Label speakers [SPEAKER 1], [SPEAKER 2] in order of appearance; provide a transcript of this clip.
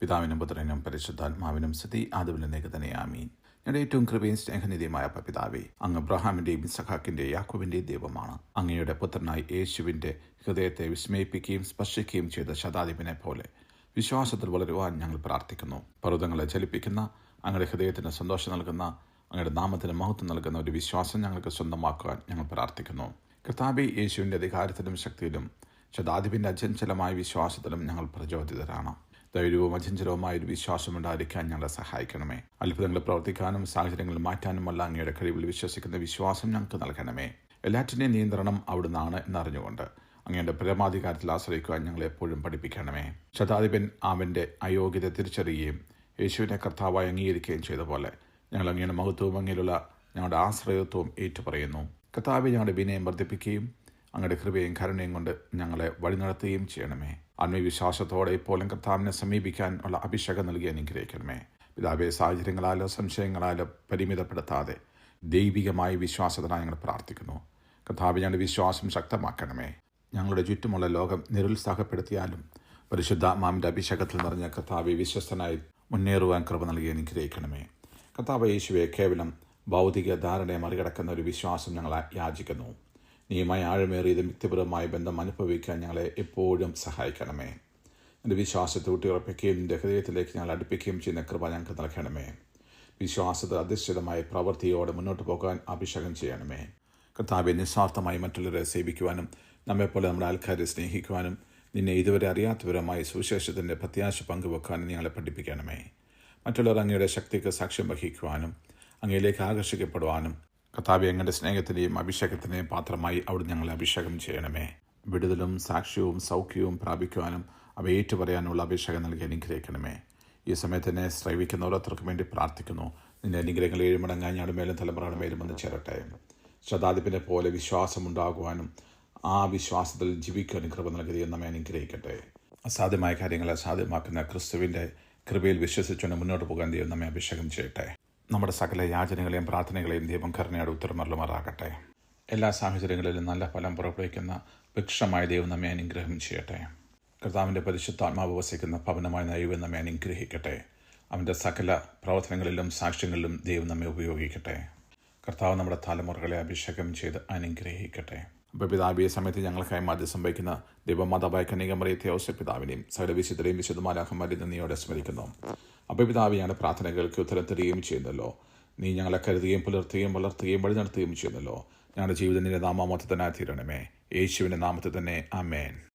[SPEAKER 1] പിതാവിനും പുത്രനും പരിശുദ്ധാത്മാവിനും സ്ഥിതി ആദവിലേക്ക് തന്നെ ആമീൻ. ഞങ്ങളുടെ ഏറ്റവും കൃപയും സ്നേഹനിധിയുമായ പിതാവേ അങ്ങ് അബ്രഹാമിന്റെയും ഇസഹാക്കിന്റെയും യാക്കോബിന്റെയും ദൈവമാണ്. അങ്ങയുടെ പുത്രനായി യേശുവിന്റെ ഹൃദയത്തെ വിസ്മയിപ്പിക്കുകയും സ്പർശിക്കുകയും ചെയ്ത ശതാദിപിനെ പോലെ വിശ്വാസത്തിൽ വളരുവാൻ ഞങ്ങൾ പ്രാർത്ഥിക്കുന്നു. പർവതങ്ങളെ ചലിപ്പിക്കുന്ന അങ്ങയുടെ ഹൃദയത്തിന് സന്തോഷം നൽകുന്ന അങ്ങയുടെ നാമത്തിന് മഹത്വം നൽകുന്ന ഒരു വിശ്വാസം ഞങ്ങൾക്ക് സ്വന്തമാക്കുവാൻ ഞങ്ങൾ പ്രാർത്ഥിക്കുന്നു. കർത്താബി യേശുവിന്റെ അധികാരത്തിലും ശക്തിയിലും ശതാദിപിന്റെ അചഞ്ചലമായ വിശ്വാസത്തിലും ഞങ്ങൾ പ്രചോദിതരാണ്. ധൈര്യവും അചഞ്ചലവുമായ ഒരു വിശ്വാസം ഉണ്ടായിരിക്കാൻ ഞങ്ങളെ സഹായിക്കണമേ. അത്ഭുതങ്ങൾ പ്രവർത്തിക്കാനും സാഹചര്യങ്ങൾ മാറ്റാനുമല്ല അങ്ങയുടെ കഴിവിൽ വിശ്വസിക്കുന്ന വിശ്വാസം ഞങ്ങൾക്ക് നൽകണമേ. എല്ലാറ്റിന്റെയും നിയന്ത്രണം അവിടുന്നാണ് എന്നറിഞ്ഞുകൊണ്ട് അങ്ങയുടെ പരമാധികാരത്തിൽ ആശ്രയിക്കുവാൻ ഞങ്ങളെ എപ്പോഴും പഠിപ്പിക്കണമേ. ശതാധിപൻ അവന്റെ അയോഗ്യത തിരിച്ചറിയുകയും യേശുവിനെ കർത്താവായി അംഗീകരിക്കുകയും ചെയ്ത പോലെ ഞങ്ങൾ അങ്ങയുടെ മഹത്വവും അങ്ങനെയുള്ള ഞങ്ങളുടെ ആശ്രയത്വവും ഏറ്റുപറയുന്നു. കർത്താവെ ഞങ്ങളുടെ വിനയം വർദ്ധിപ്പിക്കുകയും അങ്ങയുടെ കൃപയും കരുണയും കൊണ്ട് ഞങ്ങളെ വഴി നടത്തുകയും ചെയ്യണമേ. ആത്മവിശ്വാസത്തോടെ ഇപ്പോഴും കർത്താവിനെ സമീപിക്കാൻ ഉള്ള അഭിഷേകം നൽകി അനുഗ്രഹിക്കണമേ. പിതാവെ സാഹചര്യങ്ങളാലോ സംശയങ്ങളാലോ പരിമിതപ്പെടുത്താതെ ദൈവികമായ വിശ്വാസത്തിനായി ഞങ്ങൾ പ്രാർത്ഥിക്കുന്നു. കർത്താവ് ഞങ്ങളുടെ വിശ്വാസം ശക്തമാക്കണമേ. ഞങ്ങളുടെ ചുറ്റുമുള്ള ലോകം നിരുത്സാഹപ്പെടുത്തിയാലും പരിശുദ്ധ മാമിന്റെ അഭിഷേകത്തിൽ നിറഞ്ഞ കർത്താവെ വിശ്വസ്തനായി മുന്നേറുവാൻ കൃപ നൽകി അനുഗ്രഹിക്കണമേ. കർത്താവ് യേശുവെ കേവലം ഭൗതിക ധാരണയെ മറികടക്കുന്ന ഒരു വിശ്വാസം ഞങ്ങളെ യാചിക്കുന്നു. നീയുമായി ആഴമേറിയത് വ്യക്തിപരമായ ബന്ധം അനുഭവിക്കാൻ ഞങ്ങളെ എപ്പോഴും സഹായിക്കണമേ. എന്റെ വിശ്വാസത്തെ ഊട്ടിയുറപ്പിക്കുകയും നിന്റെ ഹൃദയത്തിലേക്ക് ഞങ്ങൾ അടുപ്പിക്കുകയും ചെയ്യുന്ന കൃപ ഞങ്ങൾക്ക് നൽകണമേ. വിശ്വാസത്തെ അധിഷ്ഠിതമായ പ്രവൃത്തിയോടെ മുന്നോട്ട് പോകാൻ അഭിഷേകം ചെയ്യണമേ. കർത്താവെ നിസ്വാർത്ഥമായി മറ്റുള്ളവരെ സേവിക്കുവാനും നമ്മെപ്പോലെ നമ്മുടെ ആൾക്കാരെ സ്നേഹിക്കുവാനും നിന്നെ ഇതുവരെ അറിയാത്തവരുമായി സുവിശേഷത്തിന്റെ പ്രത്യാശ പങ്കുവെക്കാനും ഞങ്ങളെ പഠിപ്പിക്കണമേ. മറ്റുള്ളവർ അങ്ങയുടെ ശക്തിക്ക് സാക്ഷ്യം വഹിക്കുവാനും അങ്ങയിലേക്ക് ആകർഷിക്കപ്പെടുവാനും കർത്താവെ അങ്ങയുടെ സ്നേഹത്തിന്റെയും അഭിഷേകത്തിന്റെയും പാത്രമായി അവിടെ ഞങ്ങളെ അഭിഷേകം ചെയ്യണമേ. വിടുതലും സാക്ഷ്യവും സൗഖ്യവും പ്രാപിക്കുവാനും അവ ഏറ്റുപറയാനുള്ള അഭിഷേകം നൽകി അനുഗ്രഹിക്കണമേ. ഈ സമയത്ത് എന്നെ ശ്രവിക്കുന്ന ഓരോരുത്തർക്കും വേണ്ടി പ്രാർത്ഥിക്കുന്നു. നിന്റെ അനുഗ്രഹങ്ങൾ ഏഴുമടങ്ങാൻ മേലും തലമുറയുടെ മേലും വന്ന് ചേരട്ടെ. ശതാധിപ്പിനെ പോലെ വിശ്വാസം ഉണ്ടാകുവാനും ആ വിശ്വാസത്തിൽ ജീവിക്കുവാനും കൃപ നൽകി നമ്മെ അനുഗ്രഹിക്കട്ടെ. അസാധ്യമായ കാര്യങ്ങളെ സാധ്യമാക്കുന്ന ക്രിസ്തുവിന്റെ കൃപയിൽ വിശ്വസിച്ചുകൊണ്ട് മുന്നോട്ട് പോകാൻ ദൈവം നമ്മെ അഭിഷേകം ചെയ്യട്ടെ. നമ്മുടെ സകല യാചനകളെയും പ്രാർത്ഥനകളെയും ദൈവം കരുണയുടെ ഉത്തരമരലുമാറാകട്ടെ എല്ലാ സാഹചര്യങ്ങളിലും നല്ല ഫലം പുറപ്പെടുവിക്കുന്ന വൃക്ഷമായ ദൈവം നമ്മെ അനുഗ്രഹം ചെയ്യട്ടെ. കർത്താവിന്റെ പരിശുദ്ധാത്മാവ് വസിക്കുന്ന ഭവനമായ ദൈവം നമ്മെ അനുഗ്രഹിക്കട്ടെ. അവന്റെ സകല പ്രവർത്തനങ്ങളിലും സാക്ഷ്യങ്ങളിലും ദൈവം നമ്മെ ഉപയോഗിക്കട്ടെ. കർത്താവ് നമ്മുടെ തലമുറകളെ അഭിഷേകം ചെയ്ത് അനുഗ്രഹിക്കട്ടെ. അപ്പോൾ പിതാവിയെ സമയത്ത് ഞങ്ങൾക്കായി മാധ്യം സംഭവിക്കുന്ന ദൈവമാതാവായ കനികമറിയ ഔസ പിതാവിനെയും സകല വിശുദ്ധരെയും വിശുദ്ധമാലാഹന്മാരെ നന്ദിയോടെ സ്മരിക്കുന്നു. അപ്പോൾ പ്രാർത്ഥനകൾക്ക് ഉത്തരം തരികയും ചെയ്യുന്നല്ലോ. നീ ഞങ്ങളെ കരുതുകയും പുലർത്തുകയും വളർത്തുകയും വഴി നടത്തുകയും ചെയ്യുന്നല്ലോ. ഞങ്ങളുടെ ജീവിതത്തിന്റെ തന്നെ തീരണമേ. യേശുവിന്റെ നാമത്തിൽ തന്നെ. അമേൻ